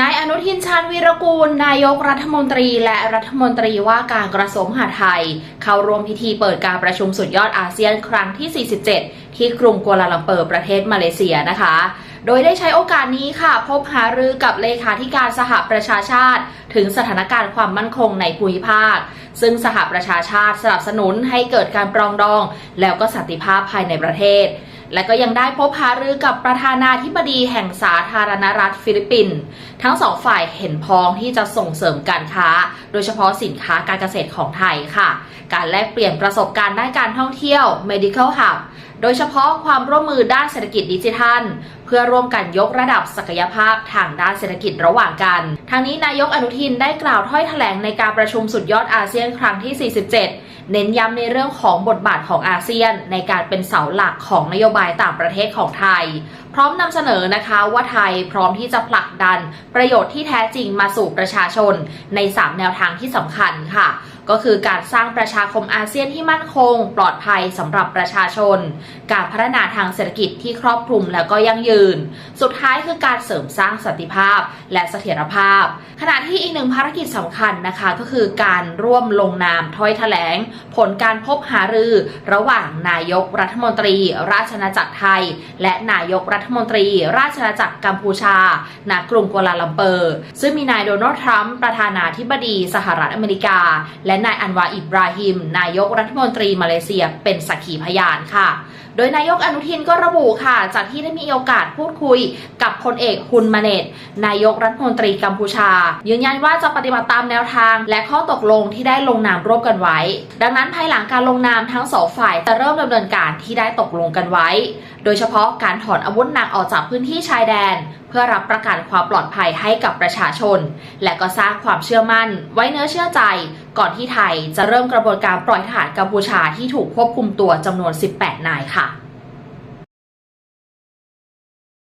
นายอนุทินชาญวีรกูล นายกรัฐมนตรีและรัฐมนตรีว่าการกระทรวงมหาดไทย เข้าร่วมพิธีเปิดการประชุมสุดยอดอาเซียนครั้งที่ 47 ที่กรุงกัวลาลัมเปอร์ประเทศมาเลเซียนะคะ โดยได้ใช้โอกาสนี้ค่ะ พบหารือกับเลขาธิการสหประชาชาติ ถึงสถานการณ์ความมั่นคงในภูมิภาค ซึ่งสหประชาชาติสนับสนุนให้เกิดการปรองดอง แล้วก็สันติภาพภายในประเทศ และก็ยังได้พบหารือกับประธานาธิบดีแห่งสาธารณรัฐฟิลิปปินส์ทั้งสองฝ่ายเห็นพ้องที่จะส่งเสริมการค้า โดยเฉพาะสินค้าการเกษตรของไทยค่ะ การแลกเปลี่ยนประสบการณ์ด้านการท่องเที่ยว medical hub โดยเฉพาะความร่วมมือด้านเศรษฐกิจดิจิทัล เพื่อร่วมกันยกระดับศักยภาพทางด้านเศรษฐกิจระหว่างกัน ทางนี้นายกอนุทินได้กล่าวถ้อยแถลงในการประชุมสุดยอดอาเซียนครั้งที่ 47 เน้นย้ำในเรื่องของบทบาทของอาเซียน ในการเป็นเสาหลักของนโยบายต่างประเทศของไทย พร้อมนำเสนอนะคะว่าไทยพร้อมที่จะผลักดัน ประโยชน์ที่แท้จริงมาสู่ประชาชน ใน 3 แนวทางที่สำคัญค่ะ ก็คือการสร้างประชาคมอาเซียนที่มั่นคง ปลอดภัยสำหรับประชาชน การพัฒนาทางเศรษฐกิจที่ครอบคลุมแล้วก็ยั่งยืน สุดท้ายคือการเสริมสร้างสันติภาพและเสถียรภาพ ขณะที่อีกหนึ่งภารกิจสำคัญนะคะก็คือการร่วมลงนามถ้อยแถลง ผลการพบหารือ ระหว่างนายกรัฐมนตรี ราชอาจักรไทย และนายกรัฐมนตรี ราชอาณาจักรกัมพูชาณกรุงกัวลาลัมเปอร์ ซึ่งมีนายโดนัลด์ทรัมป์ประธานาธิบดีสหรัฐอเมริกา และนายอันวาอิบราฮิม นายกรัฐมนตรีมาเลเซียเป็นสักขีพยานค่ะ โดยนายกอนุทินก็ระบุค่ะ จากที่ได้มีโอกาสพูดคุยกับพลเอกฮุนมาเนตนายกรัฐมนตรีกัมพูชา ยืนยันว่าจะปฏิบัติตามแนวทาง และข้อตกลงที่ได้ลงนามร่วมกันไว้ ดังนั้นภายหลังการลงนามทั้งสองฝ่ายจะเริ่มดำเนินการที่ได้ตกลงกันไว้ โดยเฉพาะการถอนอาวุธหนักออกจากพื้นที่ชายแดน เพื่อรับประกันความปลอดภัยให้กับประชาชน และก็สร้างความเชื่อมั่น ไว้เนื้อเชื่อใจ ก่อนที่ไทยจะเริ่มกระบวนการปล่อยทหารกัมพูชาที่ถูกควบคุมตัวจำนวน 18 นายค่ะ